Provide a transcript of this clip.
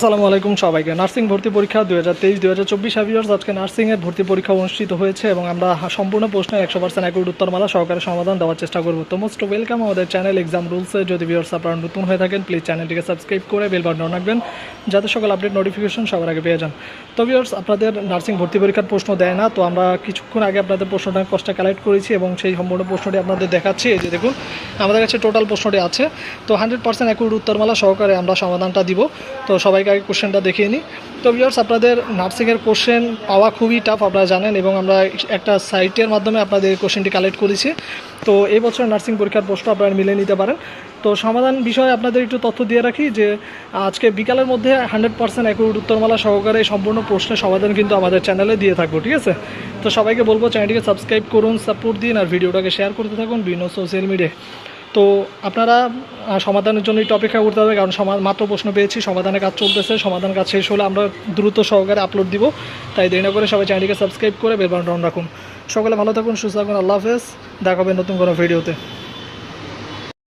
আসসালামু আলাইকুম সবাইকে। নার্সিং ভর্তি পরীক্ষা দুই হাজার তেইশ, দুই হাজার চব্বিশ হ্যাভিয়ার্স আজকে নার্সিংয়ের ভর্তি পরীক্ষা অনুষ্ঠিত হয়েছে এবং আমরা সম্পূর্ণ প্রশ্নের একশো পার্সেন্ট অ্যাকুট উত্তরমালা সহকারে সমাধান দেওয়ার চেষ্টা করব। তো মোস্ট ওয়েলকাম আমাদের চ্যানেল এক্সাম রুলসে যদি ভিউয়ার্স আপনারা নতুন হয়ে থাকেন প্লিজ চ্যানেলটিকে সাবস্ক্রাইব করে বেল বাটন রাখবেন, যাতে সকল আপডেট নোটিফিকেশন সবার আগে পেয়ে যান। তো ভিউয়ার্স আপনাদের নার্সিং ভর্তি পরীক্ষার প্রশ্ন দেয় না, তো আমরা কিছুক্ষণ আগে আপনাদের প্রশ্নটা কষ্টে কালেক্ট করেছি এবং সেই সম্পূর্ণ প্রশ্নটি আপনাদের দেখাচ্ছি। এই যে দেখুন আমাদের কাছে টোটাল প্রশ্নটি আছে। তো হান্ড্রেড পার্সেন্ট অ্যাকুট উত্তরমালা সহকারে আমরা সমাধানটা দিব। তো সবাইকে আগে কোশ্চেনটা দেখিয়ে নিই। তো ভিউয়ার্স আপনাদের নার্সিংয়ের কোশ্চেন পাওয়া খুবই টাফ আপনারা জানেন, এবং আমরা একটা সাইটের মাধ্যমে আপনাদের কোশ্চেনটি কালেক্ট করেছি। তো এই বছর নার্সিং পরীক্ষার প্রশ্ন আপনারা মিলে নিতে পারেন। তো সমাধান বিষয়ে আপনাদের একটু তথ্য দিয়ে রাখি যে, আজকে বিকালের মধ্যে হান্ড্রেড পার্সেন্ট অ্যাকুট উত্তরমালা সহকারে সম্পূর্ণ প্রশ্নের সমাধান কিন্তু আমাদের চ্যানেলে দিয়ে থাকব, ঠিক আছে? তো সবাইকে বলব চ্যানেলটিকে সাবস্ক্রাইব করুন সাপোর্ট দিন, আর ভিডিওটাকে শেয়ার করতে থাকুন বিভিন্ন সোশ্যাল মিডিয়ায় তো আপনারা সমাধানের জন্য একটু অপেক্ষা করতে হবে, কারণ মাত্র প্রশ্ন পেয়েছি, সমাধানের কাজ চলতেছে, সমাধান কাজ শেষ হলে আমরা দ্রুত সহকারে আপলোড দিব। তাই দেরি না করে সবাই চ্যানেলটিকে সাবস্ক্রাইব করে বেলবান রাখুন। সকালে ভালো থাকুন, সুস্থ থাকুন, আল্লাহ হাফেজ। দেখাবেন নতুন কোনো ভিডিওতে